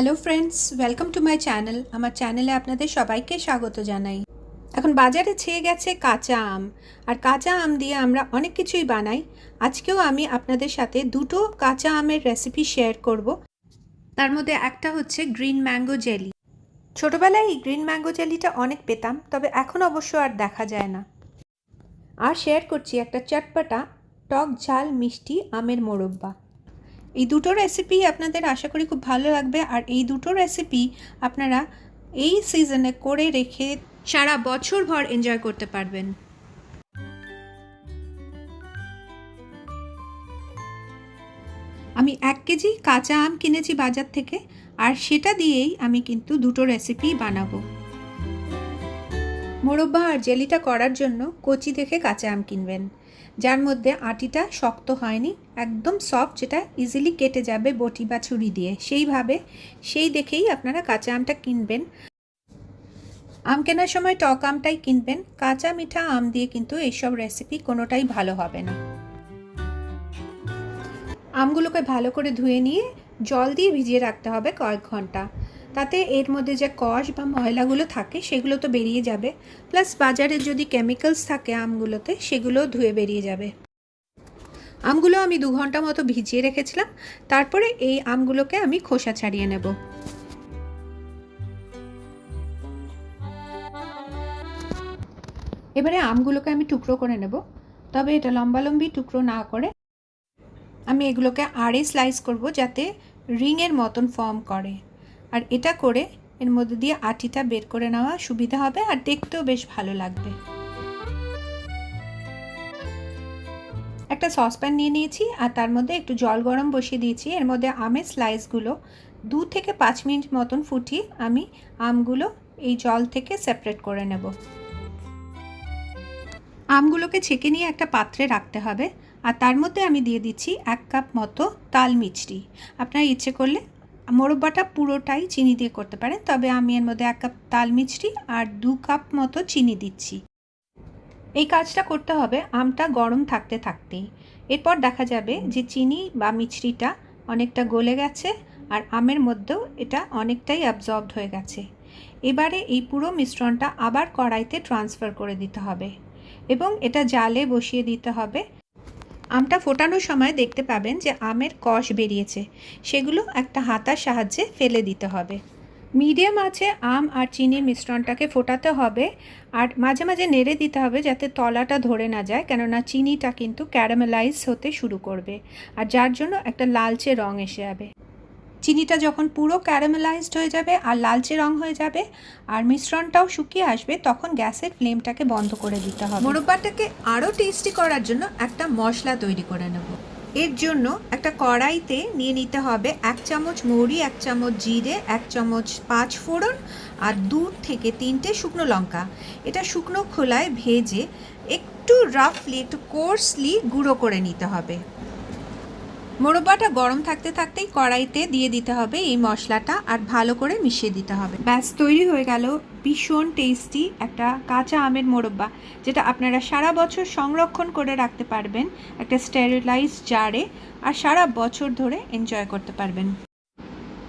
Hello friends welcome to my channel আমার চ্যানেলে আপনাদের সবাইকে স্বাগত জানাই। এখন বাজারে ছেয়ে গেছে কাঁচা আম। আর কাঁচা আম দিয়ে আমরা অনেক কিছুই বানাই। আজকেও আমি আপনাদের সাথে দুটো কাঁচা আমের রেসিপি শেয়ার করব। তার মধ্যে একটা হচ্ছে গ্রিন ম্যাঙ্গো জেলি ছোটোবেলায় এই গ্রিন ম্যাঙ্গো জেলিটা অনেক পেতাম, তবে এখন অবশ্য আর দেখা যায় না। আর শেয়ার করছি একটা চটপটা টক ঝাল মিষ্টি আমের মোরব্বা। এই দুটো রেসিপি আপনাদের আশা করি খুব ভালো লাগবে। আর এই দুটো রেসিপি আপনারা এই সিজনে করে রেখে সারা বছর ভর এনজয় করতে পারবেন। আমি এক কেজি কাঁচা আম কিনেছি বাজার থেকে, আর সেটা দিয়েই আমি কিন্তু দুটো রেসিপি বানাবো। মোরব্বা আর জেলিটা করার জন্য কচি দেখে কাঁচা আম কিনবেন। যার মধ্যে আটিটা শক্ত হয়নি, একদম সফট যেটা ইজিলি কেটে যাবে বটি বা ছুরি দিয়ে। সেইভাবে, সেই দেখেই আপনারা কাঁচা আমটা কিনবেন। আম কেনার সময় টক আমটাই কিনবেন। কাঁচা মিঠা আম দিয়ে কিন্তু এইসব রেসিপি কোনোটাই ভালো হবে না। আমগুলোকে ভালো করে ধুয়ে নিয়ে জল দিয়ে ভিজিয়ে রাখতে হবে কয়েক ঘণ্টা। তাতে এর মধ্যে যে কষ বা ময়লাগুলো থাকে, সেগুলো তো বেরিয়ে যাবে। প্লাস বাজারে যদি কেমিক্যালস থাকে আমগুলোতে সেগুলো ধুয়ে বেরিয়ে যাবে। আমগুলো আমি দু ঘণ্টা মতো ভিজিয়ে রেখেছিলাম। তারপরে এই আমগুলোকে আমি খোসা ছাড়িয়ে নেব। এবারে আমগুলোকে আমি টুকরো করে নেব। তবে এটা লম্বালম্বি টুকরো না করে আমি এগুলোকে আড়ে স্লাইস করব যাতে রিংয়ের মতন ফর্ম করে। আর এটা করে এর মধ্যে দিয়ে আটিটা বের করে নেওয়া সুবিধা হবে আর দেখতেও বেশ ভালো লাগবে। একটা সসপ্যান নিয়ে নিয়েছি আর তার মধ্যে একটু জল গরম বসিয়ে দিয়েছি। এর মধ্যে আমের স্লাইসগুলো দু থেকে পাঁচ মিনিট মতন ফুটিয়ে আমি আমগুলো এই জল থেকে সেপারেট করে নেব। আমগুলোকে ছেঁকে নিয়ে একটা পাত্রে রাখতে হবে। আর তার মধ্যে আমি দিয়ে দিচ্ছি এক কাপ মতো তাল মিষ্টি। আপনারা ইচ্ছে করলে মোরব্বাটা পুরোটাই চিনি দিয়ে করতে পারেন। তবে আমি এর মধ্যে এক কাপ তাল মিষ্টি আর দু কাপ মতো চিনি দিচ্ছি। এই কাজটা করতে হবে আমটা গরম থাকতে থাকতেই। এরপর দেখা যাবে যে চিনি বা মিষ্টিটা অনেকটা গলে গেছে আর আমের মধ্যেও এটা অনেকটাই অ্যাবজর্বড হয়ে গেছে। এবারে এই পুরো মিশ্রণটা আবার কড়াইতে ট্রান্সফার করে দিতে হবে এবং এটা জালে বসিয়ে দিতে হবে। আমটা ফোটানোর সময় দেখতে পাবেন যে আমের কষ বেরিয়েছে। সেগুলো একটা হাতার সাহায্যে ফেলে দিতে হবে। মিডিয়াম আছে আম আর চিনির মিশ্রণটাকে ফোটাতে হবে আর মাঝে মাঝে নেড়ে দিতে হবে যাতে তলাটা ধরে না যায়, কেননা চিনিটা কিন্তু ক্যারামেলাইজ হতে শুরু করবে। আর যার জন্য একটা লালচে রং এসে যাবে। চিনিটা যখন পুরো ক্যারামেলাইজড হয়ে যাবে আর লালচে রং হয়ে যাবে আর মিশ্রণটাও শুকিয়ে আসবে, তখন গ্যাসের ফ্লেমটাকে বন্ধ করে দিতে হবে। মোরব্বাটাকে আরও টেস্টি করার জন্য একটা মশলা তৈরি করে নেব। এর জন্য একটা কড়াইতে নিয়ে নিতে হবে এক চামচ মৌরি, এক চামচ জিরে, এক চামচ পাঁচ ফোড়ন আর দু থেকে তিনটে শুকনো লঙ্কা। এটা শুকনো খোলায় ভেজে একটু রাফলি একটু কোর্সলি গুঁড়ো করে নিতে হবে। মোরব্বাটা গরম থাকতে থাকতেই কড়াইতে দিয়ে দিতে হবে এই মশলাটা আর ভালো করে মিশিয়ে দিতে হবে। ব্যাস, তৈরি হয়ে গেল ভীষণ টেস্টি একটা কাঁচা আমের মোরব্বা, যেটা আপনারা সারা বছর সংরক্ষণ করে রাখতে পারবেন একটা স্টেরিলাইজ জারে আর সারা বছর ধরে এনজয় করতে পারবেন।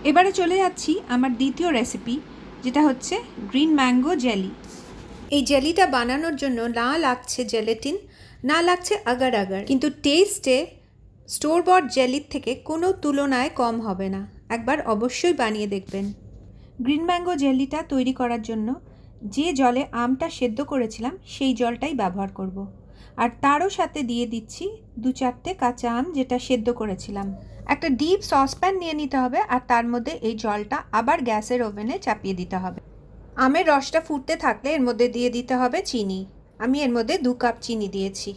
এবারে চলে যাচ্ছি আমার দ্বিতীয় রেসিপি যেটা হচ্ছে গ্রিন ম্যাঙ্গো জেলি এই জেলিটা বানানোর জন্য না লাগছে জেলেটিন না লাগছে আগার আগার কিন্তু টেস্টে স্টোর বট জেলির থেকে কোনো তুলনায় কম হবে না। একবার অবশ্যই বানিয়ে দেখবেন। গ্রিন ম্যাঙ্গো জেলিটা তৈরি করার জন্য যে জলে আমটা সেদ্ধ করেছিলাম, সেই জলটাই ব্যবহার করব। আর তারও সাথে দিয়ে দিচ্ছি দু চারটে কাঁচা আম যেটা সেদ্ধ করেছিলাম। একটা ডিপ সসপ্যান নিয়ে নিতে হবে আর তার মধ্যে এই জলটা আবার গ্যাসের ওভেনে চাপিয়ে দিতে হবে। আমের রসটা ফুটতে থাকলে এর মধ্যে দিয়ে দিতে হবে চিনি। আমি এর মধ্যে দু কাপ চিনি দিয়েছি।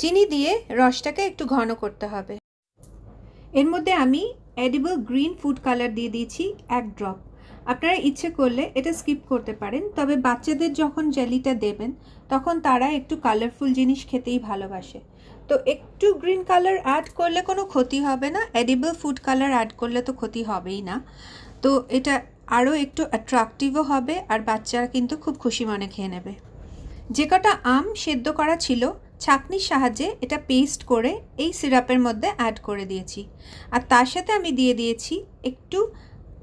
চিনি দিয়ে রসটাকে একটু ঘন করতে হবে। এর মধ্যে আমি এডিবল গ্রিন ফুড কালার দিয়ে দিয়েছি এক ড্রপ আপনারা ইচ্ছে করলে এটা স্কিপ করতে পারেন, তবে বাচ্চাদের যখন জেলিটা দেবেন, তখন তারা একটু কালারফুল জিনিস খেতেই ভালোবাসে। তো একটু গ্রিন কালার অ্যাড করলে কোনো ক্ষতি হবে না এডিবল ফুড কালার অ্যাড করলে তো ক্ষতি হবেই না। তো এটা আরও একটু অ্যাট্রাকটিভও হবে, আর বাচ্চারা কিন্তু খুব খুশি মনে খেয়ে নেবে। যে কটা আম সেদ্ধ করা ছিল ছাঁকনির সাহায্যে এটা পেস্ট করে এই সিরাপের মধ্যে অ্যাড করে দিয়েছি। আর তার সাথে আমি দিয়ে দিয়েছি একটু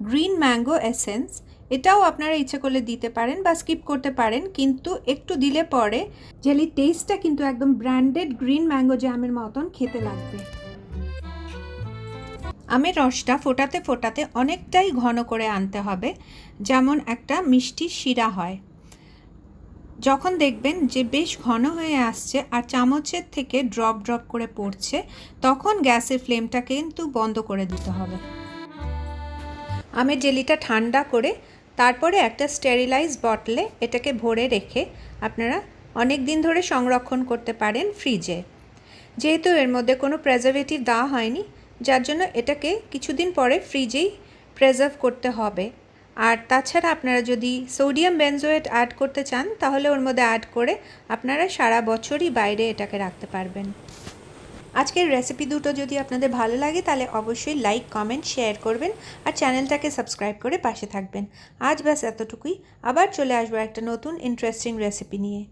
গ্রিন ম্যাঙ্গো এসেন্স এটাও আপনারা ইচ্ছে করলে দিতে পারেন বা স্কিপ করতে পারেন, কিন্তু একটু দিলে পরে জেলির টেস্টটা কিন্তু একদম ব্র্যান্ডেড গ্রিন ম্যাঙ্গো জ্যামের মতন খেতে লাগবে। আমের রসটা ফোটাতে ফোটাতে অনেকটাই ঘন করে আনতে হবে, যেমন একটা মিষ্টি শিরা হয়। যখন দেখবেন যে বেশ ঘন হয়ে আসছে আর চামচের থেকে ড্রপ ড্রপ করে পড়ছে, তখন গ্যাসের ফ্লেমটাকে কিন্তু বন্ধ করে দিতে হবে। আমি জেলিটা ঠান্ডা করে তারপরে একটা স্টেরিলাইজ বটলে এটাকে ভরে রেখে আপনারা অনেক দিন ধরে সংরক্ষণ করতে পারেন ফ্রিজে। যেহেতু এর মধ্যে কোনো প্রেজারভেটিভ দেওয়া হয়নি, যার জন্য এটাকে কিছুদিন পরে ফ্রিজেই প্রেজার্ভ করতে হবে। আর তাছাড়া আপনারা যদি সোডিয়াম বেনজোয়েট অ্যাড করতে চান, তাহলে ওর মধ্যে অ্যাড করে আপনারা সারা বছরই বাইরে এটাকে রাখতে পারবেন। আজকের রেসিপি দুটো যদি আপনাদের ভালো লাগে, তাহলে অবশ্যই লাইক কমেন্ট শেয়ার করবেন আর চ্যানেলটাকে সাবস্ক্রাইব করে পাশে থাকবেন। আজ ব্যাস এতটুকুই। আবার চলে আসব একটা নতুন ইন্টারেস্টিং রেসিপি নিয়ে।